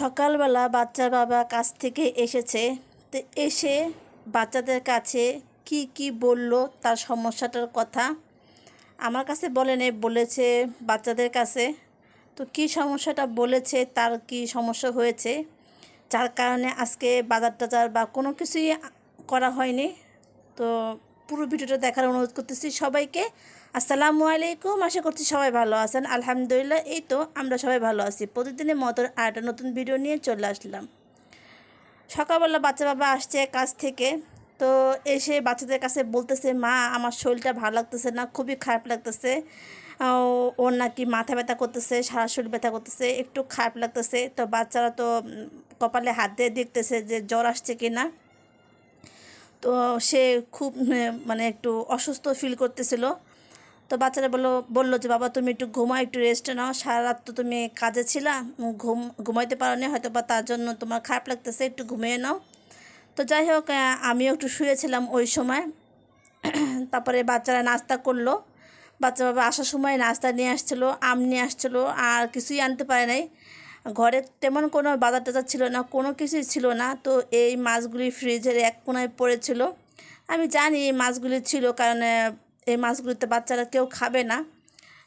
সকালবেলা বাচ্চার বাবা কাছ থেকে এসেছে। তো এসে বাচ্চাদের কাছে কি কি বলল তার সমস্যাটার কথা আমার কাছে বলেনি বলেছে বাচ্চাদের কাছে। তো কি সমস্যাটা বলেছে, তার কি সমস্যা হয়েছে? যার কারণে আজকে বাজার টাজার বা কোনো কিছুই করা হয়নি। তো পুরো ভিডিওটা দেখার অনুরোধ করতেছি সবাইকে। আসসালামু আলাইকুম, আশা করছি সবাই ভালো আছেন। আলহামদুলিল্লাহ, এই তো আমরা সবাই ভালো আছি। প্রতিদিনের মতো আর একটা নতুন ভিডিও নিয়ে চলে আসলাম। সকালবেলা বাচ্চা বাবা আসছে কাজ থেকে, তো এসে বাচ্চাদের কাছে বলতেছে, মা, আমার শরীরটা ভালো লাগতেছে না, খুবই খারাপ লাগতেছে। ও- ওর নাকি মাথা ব্যথা করতেছে, সারা শরীর ব্যথা করতেছে, একটু খারাপ লাগতেছে। তো বাচ্চারা তো কপালে হাত দিয়ে দেখতেছে যে জ্বর আসছে কি না তো সে খুব মানে একটু অসুস্থ ফিল করতেছিল। তো বাচ্চারা বলল বলল যে, বাবা, তুমি একটু ঘুমাও, একটু রেস্ট নাও। সারা রাত তো তুমি কাজে ছিলা। ঘুম, ঘুমাইতে পারো নি, হয়তো বা তার জন্য তোমার খারাপ লাগতেছে, একটু ঘুমিয়ে নাও। তো যাই হোক আমিও একটু শুয়েছিলাম ওই সময়। তারপরে বাচ্চারা নাস্তা করল। বাচ্চা বাবা আসার সময় নাস্তা নিয়ে আসছিল, আম নিয়ে আসছিল, আর কিছুই আনতে পারে নাই। ঘরে তেমন কোনো বাজার টাজার ছিল না, কোনো কিছুই ছিল না। তো এই মাছগুলি ফ্রিজের এক কোনায় পড়েছিল। আমি জানি এই মাছগুলি ছিল কারণ এই মাছগুলোতে বাচ্চারা কেউ খাবে না।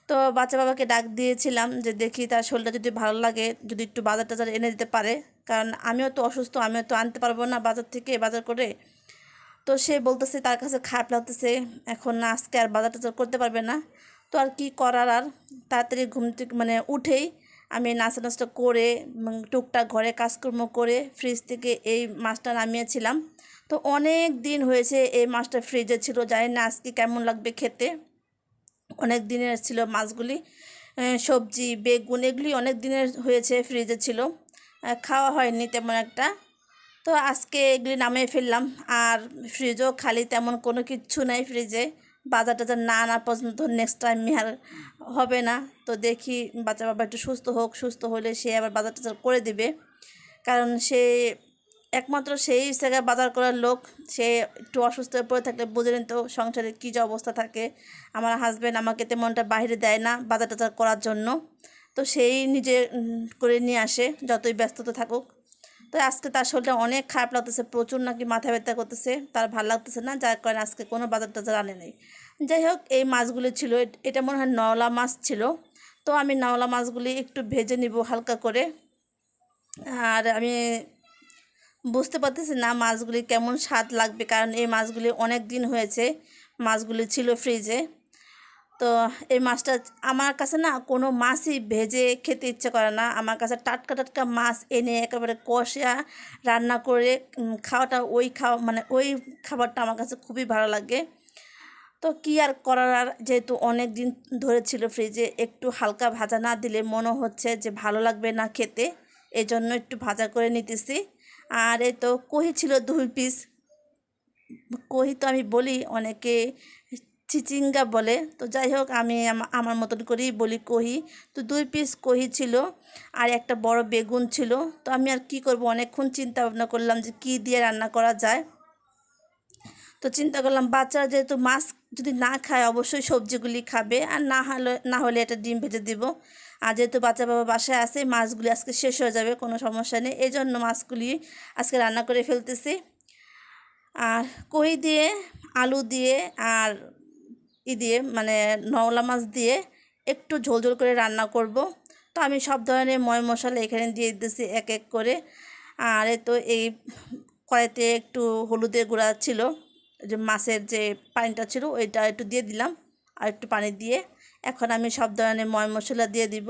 তো বাচ্চা বাবাকে ডাক দিয়েছিলাম যে দেখি তার শরীরটা যদি ভালো লাগে, যদি একটু বাজার টাজার এনে দিতে পারে। কারণ আমিও তো অসুস্থ, আমিও তো আনতে পারব না বাজার থেকে বাজার করে। তো সে বলতেছে তার কাছে খারাপ লাগতেছে, এখন না আজকে আর বাজার টাজার করতে পারবে না। তো আর কি করার আর? তাড়াতাড়ি ঘুম থেকে মানে উঠেই আমি নাস্তা নাস্তা করে টুকটাক ঘরে কাজকর্ম করে ফ্রিজ থেকে এই মাছটা নামিয়েছিলাম। তো অনেক দিন হয়েছে এই মাছটা ফ্রিজে ছিল, জানি না আজকে কেমন লাগবে খেতে। অনেক দিনের ছিল মাছগুলি সবজি, বেগুন, এগুলি অনেক দিনের হয়েছে ফ্রিজে ছিল। খাওয়া হয়নি তেমন একটা। তো আজকে এগুলি নামিয়ে ফেললাম, আর ফ্রিজও খালি তেমন কোনো কিচ্ছু নাই ফ্রিজে বাজার টাজার না আনা পর্যন্ত নেক্সট টাইম আর হবে না। তো দেখি বাচ্চা বাবা একটু সুস্থ হোক, সুস্থ হলে সে আবার বাজার টাজার করে দেবে। কারণ সে একমাত্র সেই জায়গায় বাজার করার লোক, সে একটু অসুস্থ হয়ে পড়ে থাকলে বুঝলেন তো সংসারে কী যে অবস্থা থাকে। আমার হাজব্যান্ড আমাকে তেমনটা বাইরে দেয় না বাজার টাজার করার জন্য। তো সেই নিজে করে নিয়ে আসে, যতই ব্যস্ততা থাকুক। তো আজকে তার শরীরটা অনেক খারাপ লাগতেছে, প্রচুর নাকি মাথা ব্যথা করতেছে, তার ভালো লাগতেছে না, যার কারণে আজকে কোনো বাজার টাজার আনে নেই। যাই হোক, এই মাছগুলি ছিল এটা মনে হয় নওলা মাছ ছিল। তো আমি নওলা মাছগুলি একটু ভেজে নিব হালকা করে। আর আমি বুঝতে পারতেছি না মাছগুলি কেমন স্বাদ লাগবে, কারণ এই মাছগুলি অনেক দিন হয়েছে, মাছগুলি ছিল ফ্রিজে তো এই মাছটা আমার কাছে না কোনো মাছই ভেজে খেতে ইচ্ছে করে না। আমার কাছে টাটকা টাটকা মাছ এনে একেবারে কষা রান্না করে খাওয়াটা ওই খাওয়া মানে ওই খাবারটা আমার কাছে খুবই ভালো লাগে। তো কি আর করার, আর যেহেতু অনেক দিন ধরে ছিল ফ্রিজে একটু হালকা ভাজা না দিলে মনে হচ্ছে যে ভালো লাগবে না খেতে এই জন্য একটু ভাজা করে নিতেছি। আর এই তো কহি ছিল দুই পিস। কহি তো আমি বলি, অনেকে চিচিঙ্গা বলে। তো যাই হোক, আমি আমার মতন করেই বলি কহি। তো দুই পিস কহি ছিল, আর একটা বড় বেগুন ছিল। তো আমি আর কি করব? অনেকক্ষণ চিন্তা ভাবনা করলাম যে কি দিয়ে রান্না করা যায়। তো চিন্তা করলাম, বাচ্চারা যেহেতু মাছ যদি না খায়, অবশ্যই সবজিগুলি খাবে। আর না হলে না হলে এটা ডিম ভেজে দিব। আর যেহেতু বাচ্চা বাবা বাসায় আছে, মাছগুলি আজকে শেষ হয়ে যাবে, কোনো সমস্যা নেই। এই জন্য মাছগুলি আজকে রান্না করে ফেলতেছি। আর কই দিয়ে, আলু দিয়ে আর ই দিয়ে মানে নওলা মাছ দিয়ে একটু ঝোল ঝোল করে রান্না করব। তো আমি সব ধরনের ময় মশলা এখানে দিয়ে দিতেছি এক এক করে। আর তো এই কড়াইতে একটু হলুদের গুঁড়া ছিল, যে মাছের যে পানিটা ছিল, ওইটা একটু দিয়ে দিলাম। আর একটু পানি দিয়ে এখন আমি সব ধরনের ময় মশলা দিয়ে দিব।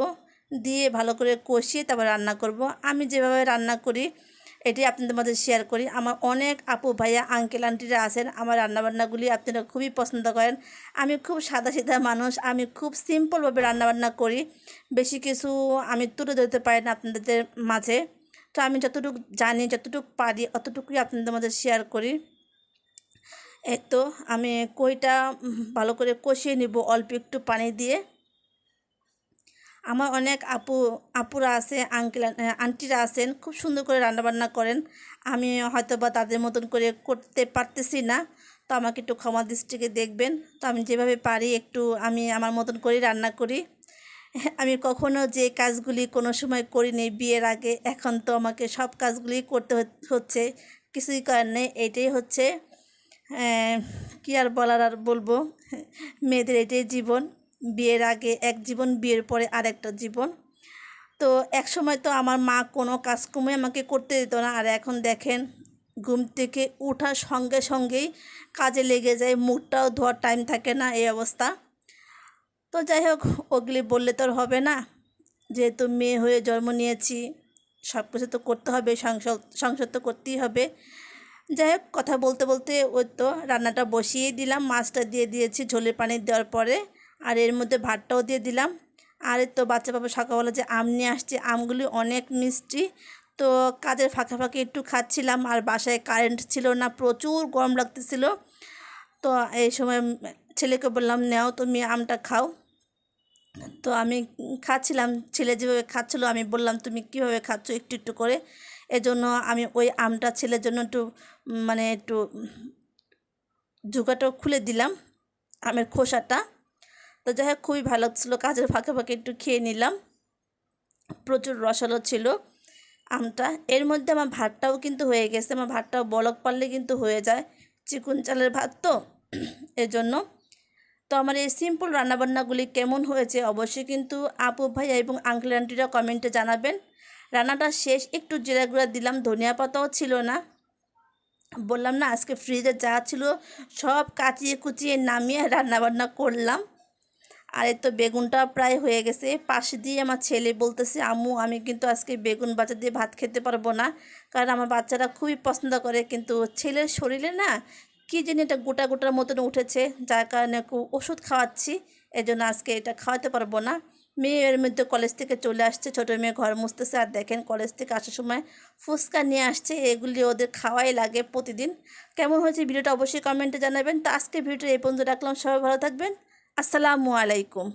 দিয়ে ভালো করে কষিয়ে তারপর রান্না করব। আমি যেভাবে রান্না করি, এটি আপনাদের মধ্যে শেয়ার করি। আমার অনেক আপু, ভাইয়া আঙ্কেল আন্টিরা আছেন। আমার রান্নাবান্নাগুলি আপনারা খুবই পছন্দ করেন। আমি খুব সাদা সিধা মানুষ। আমি খুব সিম্পলভাবে রান্নাবান্না করি। বেশি কিছু আমি তুলে ধরতে পারি না আপনাদের মাঝে। তো আমি যতটুকু জানি, যতটুকু পারি, অতটুকুই আপনাদের মধ্যে শেয়ার করি। তো আমি কইটা ভালো করে কষিয়ে নিব, অল্প একটু পানি দিয়ে। আমার অনেক আপু, আপুরা আছে আঙ্কেল আন্টিরা আছেন, খুব সুন্দর করে রান্নাবান্না করেন। আমি হয়তো বা তাদের মতন করে করতে পারতেছি না, তো আমাকে একটু ক্ষমা দৃষ্টিকে দেখবেন। তো আমি যেভাবে পারি একটু আমি আমার মতন করেই রান্না করি। আমি কখনো যে কাজগুলি কোনো সময় করিনি বিয়ের আগে, এখন তো আমাকে সব কাজগুলি করতে হচ- হচ্ছে, কিছুই করার নেই, এটাই হচ্ছে কি আর বলার আর বলব? মেয়েদের এটাই জীবন। বিয়ের আগে এক জীবন, বিয়ের পরে আরেকটা জীবন। তো এক সময় তো আমার মা কোনো কাজ কমে আমাকে করতে দিত না। আর এখন দেখেন, ঘুম থেকে ওঠার সঙ্গে সঙ্গেই কাজে লেগে যায় মুখটাও ধোয়ার টাইম থাকে না এই অবস্থা। তো যাই হোক ওগুলি বললে তো আর হবে না। যেহেতু মেয়ে হয়ে জন্ম নিয়েছি সব কিছু তো করতে হবে, সংসার সংসার তো করতেই হবে। যাই হোক, কথা বলতে বলতে ওই তো রান্নাটা বসিয়ে দিলাম। মাছটা দিয়ে দিয়েছি ঝোলের পানি দেওয়ার পরে, আর এর মধ্যে ভাতটাও দিয়ে দিলাম। আর তো বাচ্চা বাবা সকালবেলা যে আম নিয়ে আসছে, আমগুলি অনেক মিষ্টি। তো কাজের ফাঁকে ফাঁকে একটু খাচ্ছিলাম, আর বাসায় কারেন্ট ছিল না, প্রচুর গরম লাগতেছিল। তো এই সময় ছেলেকে বললাম, নেও তুমি আমটা খাও। তো আমি খাচ্ছিলাম, ছেলে যেভাবে খাচ্ছিলো, আমি বললাম, তুমি কীভাবে খাচ্ছ? একটু একটু করে। এজন্য আমি ওই আমটা ছেলের জন্য একটু মানে একটু জুগাটাও খুলে দিলাম, আমের খোসাটা। তো যাই হোক, খুবই ভালো লাগছিল, কাজের ফাঁকে ফাঁকে একটু খেয়ে নিলাম। প্রচুর রসালো ছিল আমটা। এর মধ্যে আমার ভাতটাও কিন্তু হয়ে গেছে, আমার ভাতটাও বলক পারলে কিন্তু হয়ে যায়, চিকুন চালের ভাত তো। এজন্য। তো আমার এই সিম্পল রান্নাবান্নাগুলি কেমন হয়েছে অবশ্যই কিন্তু আপু ভাই এবং আঙ্কেল আন্টিরা কমেন্টে জানাবেন। রান্নাটা শেষ, একটু জিরা গুঁড়া দিলাম, ধনিয়া পাতাও ছিল না। বললাম, না, আজকে ফ্রিজে যা ছিল সব কাচিয়ে কুচিয়ে নামিয়ে রান্নাবান্না করলাম। আর এই তো বেগুনটা প্রায় হয়ে গেছে। পাশে দিয়ে আমার ছেলে বলতেছে, আম্মু, আমি কিন্তু আজকে বেগুন বাচ্চা দিয়ে ভাত খেতে পারব না, কারণ আমার বাচ্চারা খুবই পছন্দ করে, কিন্তু ছেলের শরীরে না কী জানি এটা গোটা গোটার মতন উঠেছে, যার কারণে ওষুধ খাওয়াচ্ছি এই জন্য আজকে এটা খাওয়াতে পারব না। মেয়ে এর মধ্যে কলেজ থেকে চলে আসছে, ছোটো মেয়ে ঘর মুছতেছে আর দেখেন কলেজ থেকে আসার সময় ফুচকা নিয়ে আসছে, এগুলি ওদের খাওয়াই লাগে প্রতিদিন। কেমন হয়েছে ভিডিওটা অবশ্যই কমেন্টে জানাবেন। তো আজকে ভিডিওটা এই পর্যন্ত রাখলাম। সবাই ভালো থাকবেন। আসসালামু আলাইকুম।